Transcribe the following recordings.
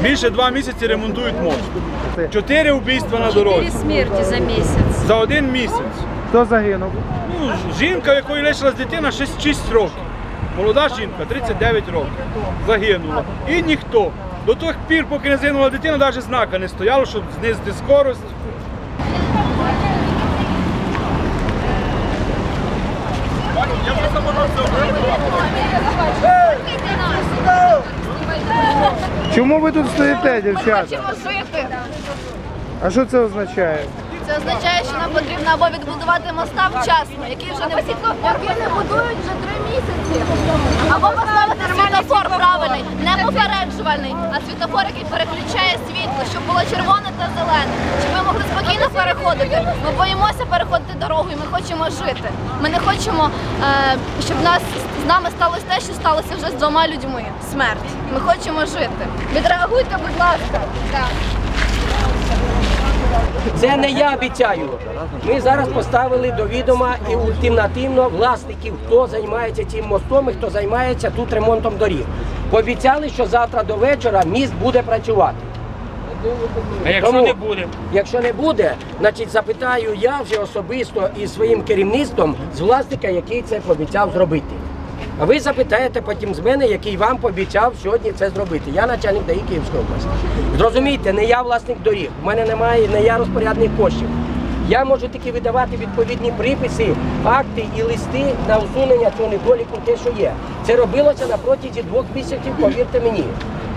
Більше два місяці ремонтують мост. Чотири вбивства на дорозі смерти за месяц. за один місяць. Хто загинув? Ну, жінка, в якої лишилась дитина 6, 6 років. Молода жінка, 39 років. Загинула. І ніхто. До тих пір, поки не загинула дитина, навіть знака не стояло, щоб знизити скорость. Чому ви тут стоїте, дівчата? Хочемо жити. А що це означає? Це означає, що нам потрібно або відбудувати моста вчасно, який вже не який не будують вже три місяці. Або поставити світофор правильний, не попереджувальний, а світофор, який переключає світло, щоб було червоне та зелене, щоб ми могли спокійно переходити. Ми боїмося переходити дорогу, і ми хочемо жити. Ми не хочемо, е, щоб нас з нами сталося те, що сталося вже з двома людьми. Смерть. Ми хочемо жити. Відреагуйте, будь ласка. Це не я обіцяю. Ми зараз поставили до відома і ультимативно власників, хто займається цим мостом і хто займається тут ремонтом доріг. Пообіцяли, що завтра до вечора міст буде працювати. А якщо Тому, не буде? Якщо не буде, значить запитаю я вже особисто із своїм керівництвом з власника, який це пообіцяв зробити. А ви запитаєте потім з мене, який вам пообіцяв сьогодні це зробити. Я начальник ДАІ Київської області. Зрозумійте, не я власник доріг, у мене немає, не я розпорядник коштів. Я можу тільки видавати відповідні приписи, акти і листи на усунення цього недоліку, те, що є. Це робилося на протязі двох місяців, повірте мені.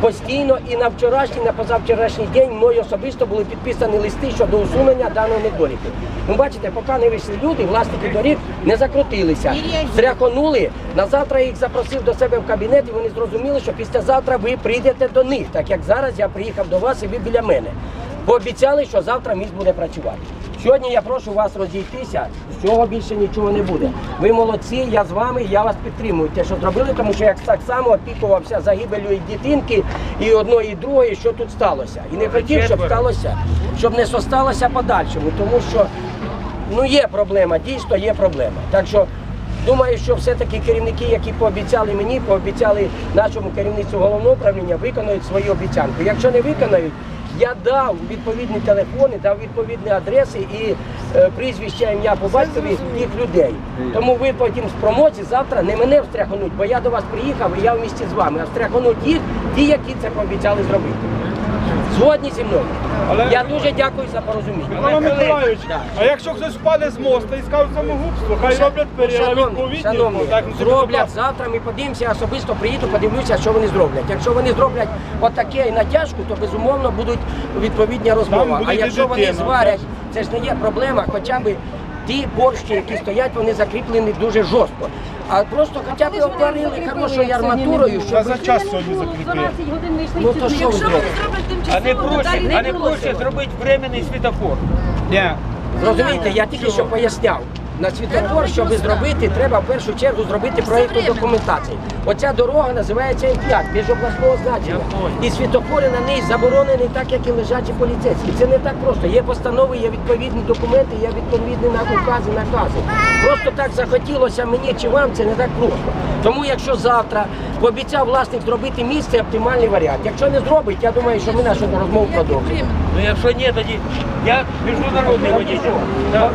Постійно і на вчорашній, і на позавчорашній день мною особисто були підписані листи щодо усунення даного недоліку. Ну, бачите, поки не вийшли люди, власники доріг не закрутилися, зряконули. На завтра їх запросив до себе в кабінет, і вони зрозуміли, що післязавтра ви прийдете до них, так як зараз я приїхав до вас і ви біля мене. Пообіцяли, що завтра міст буде працювати. Сьогодні я прошу вас розійтися, з цього більше нічого не буде. Ви молодці, я з вами, я вас підтримую. Те, що зробили, тому що я так само опікувався загибелю і дитинки, і одної, і другої, що тут сталося. І не хотів, щоб сталося, щоб не сталося подальшому, тому що ну є проблема, дійсно є проблема. Так що думаю, що все-таки керівники, які пообіцяли мені, пообіцяли нашому керівництву головного управління, виконають свою обіцянку. Якщо не виконають, я дав відповідні телефони, дав відповідні адреси і е, прізвища, ім'я по батькові тих людей. Тому ви потім з промоці завтра не мене встряхнуть, бо я до вас приїхав і я в місті з вами, а встряхнуть їх, ті, які це пообіцяли зробити. Згодні зі мною. Але- Я дуже дякую за порозуміння. Микола Миколаївич, Так. а якщо хтось впаде з моста і скаже самогубство, хай роблять перерва Шановні, відповідні. шановні, бо зроблять завтра. Ми подивимося, особисто приїду, подивлюся, що вони зроблять. Якщо вони зроблять отаке і натяжку, то безумовно будуть відповідні розмови. буде А якщо вони дитина. зварять, це ж не є проблема, хоча б ті борщі, які стоять, вони закріплені дуже жорстко. А просто хоча б обварили хорошою арматурою, Та щоб за час сьогодні закріпили. ну то що ви зробите? А не проще, а не проще зробити временний світофор. Ні. Розумієте, я тільки що поясняв. На світофор, щоб зробити, треба в першу чергу зробити проєктну документацію. Оця дорога називається М5, міжобласного значення. І світофори на ній заборонені так, як і лежачі поліцейські. Це не так просто. Є постанови, є відповідні документи, є відповідні на укази, накази. Просто так захотілося мені чи вам, це не так просто. Тому якщо завтра пообіцяв власник зробити місце, оптимальний варіант. Якщо не зробить, я думаю, що ми нашу розмову продовжимо. Ну якщо ні, тоді я міжнародний водитель. Так.